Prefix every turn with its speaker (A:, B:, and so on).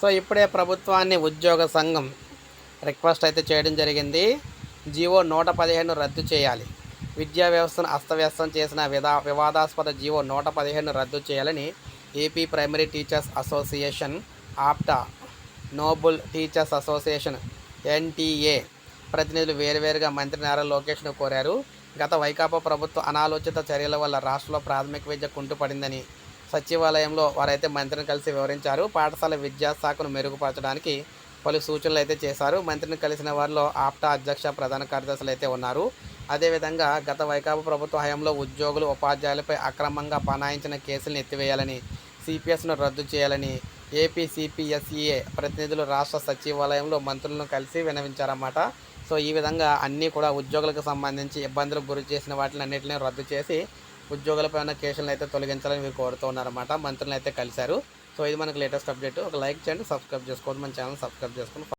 A: So ఇప్పుడే ప్రభుత్వాన్ని ఉద్యోగ సంఘం రిక్వెస్ట్ అయితే చేయడం జరిగింది. జీవో నూట పదిహేను రద్దు చేయాలి. విద్యా వ్యవస్థను అస్తవ్యస్తం చేసిన విధా వివాదాస్పద జీవో నూట పదిహేను రద్దు చేయాలని AP primary teachers association APTA noble teachers association NTA ప్రతినిధులు వేరువేరుగా మంత్రి నారా లోకేష్ను కోరారు. గత వైకాపా ప్రభుత్వ అనాలోచిత చర్యల వల్ల రాష్ట్రంలో ప్రాథమిక విద్య కుంటుపడిందని సచివాలయంలో వారైతే మంత్రిని కలిసి వివరించారు. పాఠశాల విద్యాశాఖను మెరుగుపరచడానికి పలు సూచనలు అయితే చేశారు. మంత్రిని కలిసిన వారిలో ఆప్టా అధ్యక్ష ప్రధాన కార్యదర్శులు అయితే ఉన్నారు. అదేవిధంగా గత వైకాపా ప్రభుత్వ హయాంలో ఉద్యోగులు ఉపాధ్యాయులపై అక్రమంగా పనాయించిన కేసులను ఎత్తివేయాలని సిపిఎస్ను రద్దు చేయాలని ఏపీసీపీఎస్ఈఏ ప్రతినిధులు రాష్ట్ర సచివాలయంలో మంత్రులను కలిసి వినవించారన్నమాట సో ఈ విధంగా అన్నీ కూడా ఉద్యోగులకు సంబంధించి ఇబ్బందులకు గురి చేసిన వాటిని అన్నింటినీ రద్దు చేసి ఉద్యోగులపై ఉన్న కేసులను అయితే తొలగించాలని మీరు కోరుతూ ఉన్నారన్నమాట. మంత్రులను అయితే కలిశారు. సో ఇది మనకు లేటెస్ట్ అప్డేట్. ఒక లైక్ చేయండి సబ్స్క్రైబ్ చేసుకోండి. మన ఛానల్ సబ్స్క్రైబ్ చేసుకుని